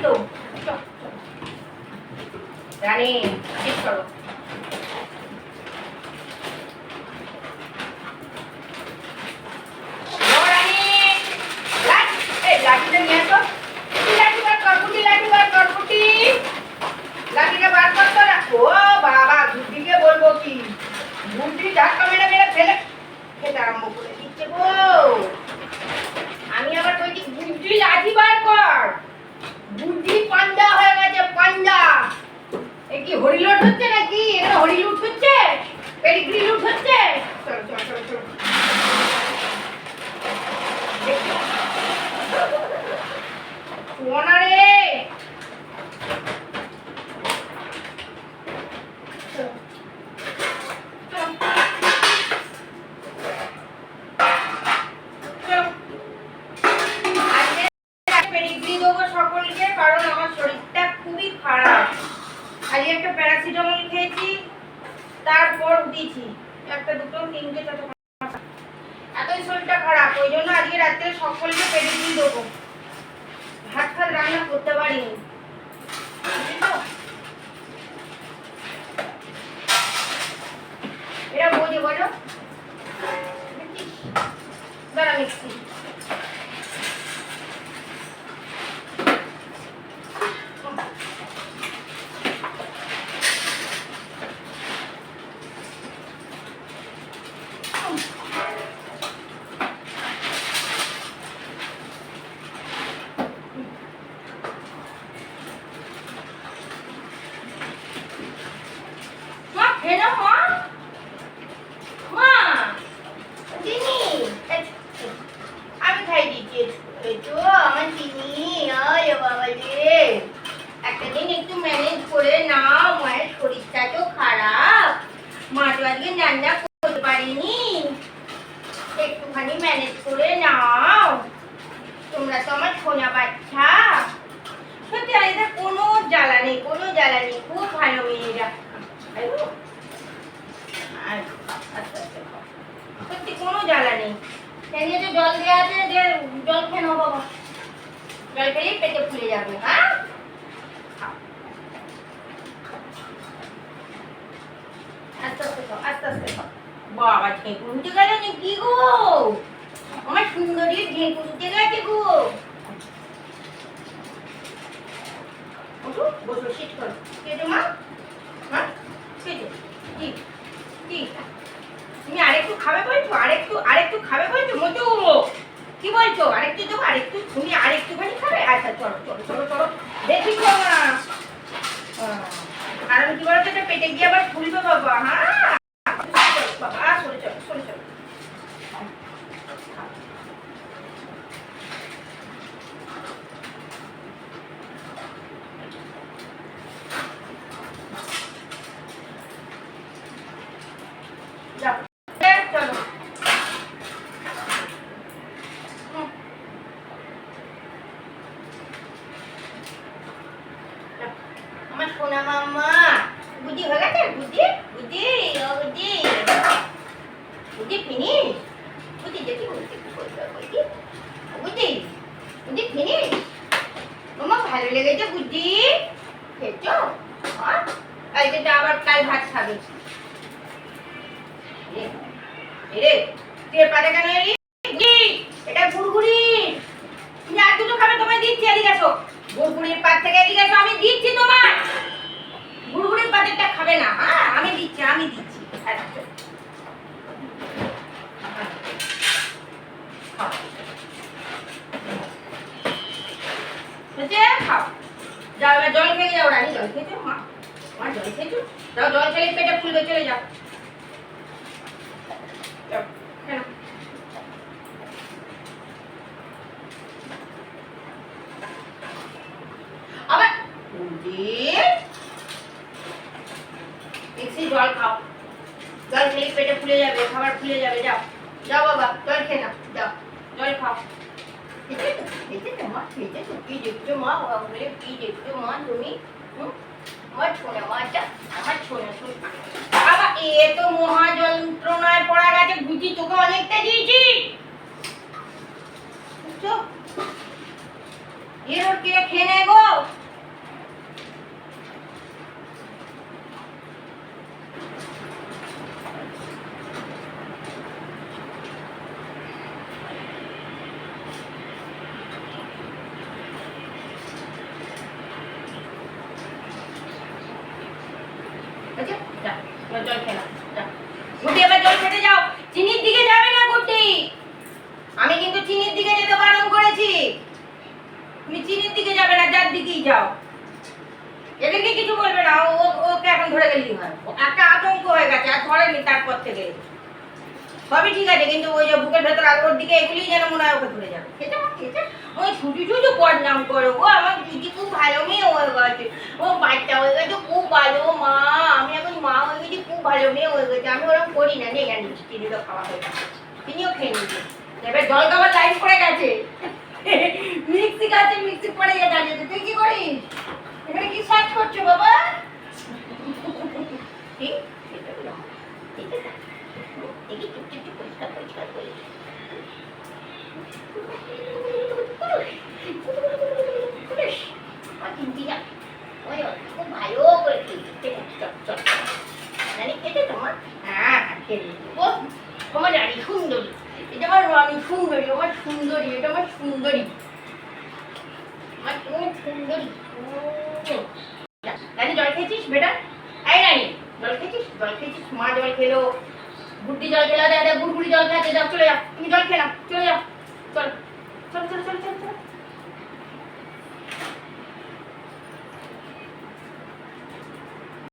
itu. Ya nih, skip kalau. Lagi dengan বুদ্ধি পান্ডা হয়ে গেছে পান্ডা এ কি হরি লুট হচ্ছে নাকি? এখানে হরিলুট হচ্ছে? পেডিগ্রি লুট হচ্ছে? চলো চলো চলো চলো সোনা রে চলো। চলো। চলো। আজকে পেডিগ্রি দেবো সকলকে কারণ আমার শরীরটা খুবই খারাপ আজকে একটা প্যারাসিটামল খেয়েছি তারপর দিয়েছি একটা দুটো তিনটে চারটে পাঁচটা। এতই শরীরটা খারাপ ওই জন্য আজকে রাত্রে সকলকে পেডিগ্রি দেবো। ভাত ফাত রান্না করতে পারিনি। এরা বোঝে বলো। দাঁড়া মিক্সি মা খেয়ে নাও মা মা চিনি এই, আমি খাই দিচ্ছি এই তো আমার চিনি আয় বাবা রে একটা দিন একটু ম্যানেজ করে নাও মায়ের শরীরটা তো খারাপ মা তো আজকে রান্না করতে পারিনি একটুখানি ম্যানেজ করে নাও তোমরা তো আমার সোনা বাচ্চা সত্যি আজকে কোনো জ্বালা নেই কোনো জ্বালা নেই খুব ভালো মেয়েরা আয়ো। সত্যি কোনো জ্বালা নেই। সেদিকে যে জল দেওয়া আছে যে জল খেয়ে নাও বাবা জল খেলেই পেটে ফুলে যাবে হ্যাঁ। আস্তে উঠে গেল গো? আমার সুন্দরী ঢেঁকুর উঠে গেছে গো। বসো সিট করো। কেটে মা হ্যাঁ কেটে কি কি তুমি আরেকটু খাবে বলছো আরেকটু আরেকটু খাবে বলছো মোটু কি বলছো আরেকটু দেবো আরেকটু তুমি আরেকটুখানি খাবে আচ্ছা চলো চলো চলো চলো দেখি তো না আহ, কারণ কি বলতো এটা পেটে গিয়ে আবার ফুলবে বাবা হ্যাঁ বাবা, সরে চলো সরে চলো। বুদ্ধি হয়ে গেছে? বুদ্ধি? বুদ্ধি, ও বুদ্ধি। বুদ্ধি ফিনিশ বুদ্ধি দেখি, বুদ্ধি বুদ্ধি বুদ্ধি বুদ্ধি ফিনিশ মামা, ভালো লেগেছে বুদ্ধি? খেয়েছো? আজকে তো আবার কাল ভাত খাবে। এরে তুই পাতে কেন এলি? এটা গুড়গুড়ি। তুমি আর দুটো খাবে তোমায় দিচ্ছি, এদিকে আসো গুড়গুড়ির পাত থেকে এদিকে আসো আমি দিচ্ছি তোমার গুড়গুড়ির পাতেরটা খাবে না হ্যাঁ আমি দিচ্ছি আমি দিচ্ছি আচ্ছা। খাও। হয়েছে? খাও। যাও এবার জল খেয়ে যাও রানী জল খেয়েছো মা। মা জল খেয়েছো যাও। জল খেলে পেটে ফুলবে চলে যাও। যাও, খেয়ে নাও। আবার বুঝি মিক্সি জল খাও। জল খেলে পেটে ফুলে যাবে খাবার ফুলে যাবে যাও। যাও বাবা জল খেয়ে নাও। যাও জল খাও খেতে তো মা খেতে তো কি দেখছ মা বাবুরে কি দেখছ মা তুমি অনেকটা দিয়েছি এর কে খেয়ে নেয় গো আচ্ছা যা গুটি, এবার জল খেতে যাও। চিনির দিকে যাবে না গুটি। আমি কিন্তু চিনির দিকে যেতে বারণ করেছি। তুমি চিনির দিকে যাবে না, যার দিকেই যাও। এদেরকে কিছু বলবে না, ও ওকে এখন ধরে গেলেই হয়। একটা আতঙ্ক হয়ে গেছে, আর ধরেনি তারপর থেকে। সবই ঠিক আছে, কিন্তু ওই যে বুকের ভেতর আর ওর দিকে এগুলি যেন মনে হয় ওকে ধরে যাবে। খেতে খেতে ওই ছুটি ছুটি বদনাম করে। ও আমার দিদি খুব ভালো মেয়ে হয়ে গেছে ও বাচ্চা হয়ে গেছে, খুব ভালো। মা, আমি এখন মা হয়ে গেছি, খুব ভালো মেয়ে হয়ে গেছে। আমি ওরকম করি না। নেই জানি চিনিটা খাওয়া হয়ে গেছে। তিনিও খেয়ে নিয়েছে। এবার জল খাবার লাইন পড়ে গেছে। মিক্সি গাছে মিক্সি পড়ে গেছে দাঁড়িয়েছে। তুই কি করিস? এখানে কি সার্চ করছ বাবা? কি? এটা আমার মানে রানী সুন্দরী। এটা আমার রানী সুন্দরী আমার সুন্দরী, এটা আমার সুন্দরী। আমার সুন্দরী। রানী, জল খেয়েছিস, বেটা? আই রানী, জল খেয়েছিস? জল খেয়েছিস? মা জল খেলো। গুড্ডি জল খেলা দাদা গুড়গুড়ি জল খেলা দাদা চলে যাও তুমি জল খেলাম চলে যাও। চল চল চল চল চল চল।